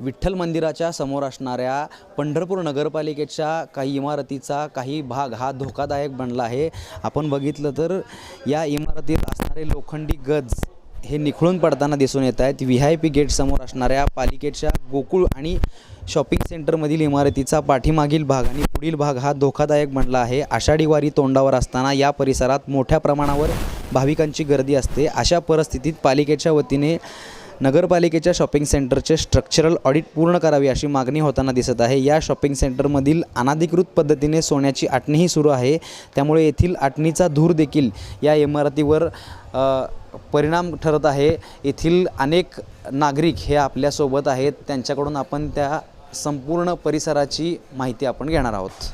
विठ्ठल मंदिराच्या समोर असणाऱ्या पंढरपूर नगरपालिकेच्या काही इमारतीचा काही भाग हा धोकादायक बनला आहे. आपण बघितलं तर या इमारतीत असणारे लोखंडी गज हे निखळून पडताना दिसून येत आहेत. व्ही आय पी गेटसमोर असणाऱ्या पालिकेच्या गोकुळ आणि शॉपिंग सेंटरमधील इमारतीचा पाठीमागील भाग आणि पुढील भाग हा धोकादायक बनला आहे. आषाढी वारी तोंडावर असताना या परिसरात मोठ्या प्रमाणावर भाविकांची गर्दी असते. अशा परिस्थितीत पालिकेच्या वतीने नगरपालिकेच्या शॉपिंग सेंटरचे स्ट्रक्चरल ऑडिट पूर्ण करावी अशी मागणी होताना दिसत आहे. या शॉपिंग सेंटरमधील अनाधिकृत पद्धतीने सोन्याची आटणीही सुरू आहे. त्यामुळे येथील आटणीचा धूर देखील या इमारतीवर परिणाम ठरत आहे. येथील अनेक नागरिक हे आपल्यासोबत आहेत. त्यांच्याकडून आपण त्या संपूर्ण परिसराची माहिती आपण घेणार आहोत.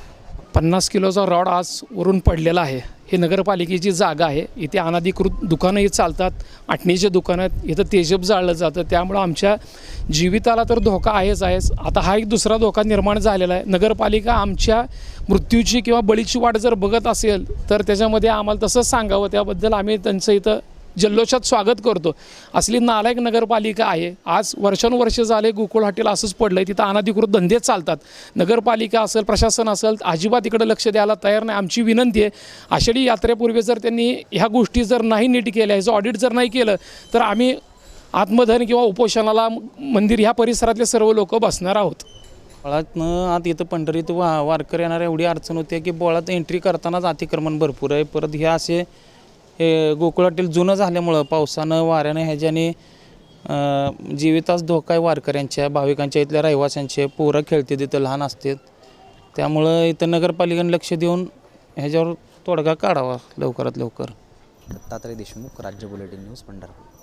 पन्नास किलोचा रॉड आज वरून पडलेला आहे. हे नगरपालिकेची जागा आहे. इथे अनाधिकृत दुकानंही चालतात. आटणीचे दुकानं आहेत. इथं तेजब जाळलं जातं. त्यामुळं आमच्या जीविताला तर धोका आहेच आहेच. आता हा एक दुसरा धोका निर्माण झालेला आहे. नगरपालिका आमच्या मृत्यूची किंवा बळीची वाट जर बघत असेल तर त्याच्यामध्ये आम्हाला तसंच सांगावं. त्याबद्दल आम्ही त्यांचं इथं जल्लोषात स्वागत करतो. असली नालायक नगरपालिका आहे. आज वर्षानुवर्ष झाले गोकुळ हॉटेल असंच पडलं आहे तिथं अनाधिकृत धंदे चालतात. नगरपालिका असेल प्रशासन असेल अजिबात इकडं लक्ष द्यायला तयार नाही. आमची विनंती आहे आषाढी यात्रेपूर्वी जर त्यांनी ह्या गोष्टी जर नाही नीट केल्या ह्याचं ऑडिट जर नाही केलं तर आम्ही आत्मधन किंवा उपोषणाला मंदिर ह्या परिसरातले सर्व लोक बसणार आहोत. बोळातनं आत इथं पंढरीत वा वारकर येणार एवढी अडचण होते की बोळात एंट्री करतानाच अतिक्रमण भरपूर आहे. परत हे असे हे गोकुळातील जुनं झाल्यामुळं पावसानं वाऱ्यानं ह्याच्याने जीवितास धोका आहे वारकऱ्यांच्या भाविकांच्या इथल्या रहिवाशांचे. पोरं खेळते तिथं लहान असतात. त्यामुळं इथं नगरपालिकेनं लक्ष देऊन ह्याच्यावर तोडगा काढावा लवकरात लवकर. दत्तात्रय देशमुख राज्य बुलेटिन न्यूज पंढरपूर.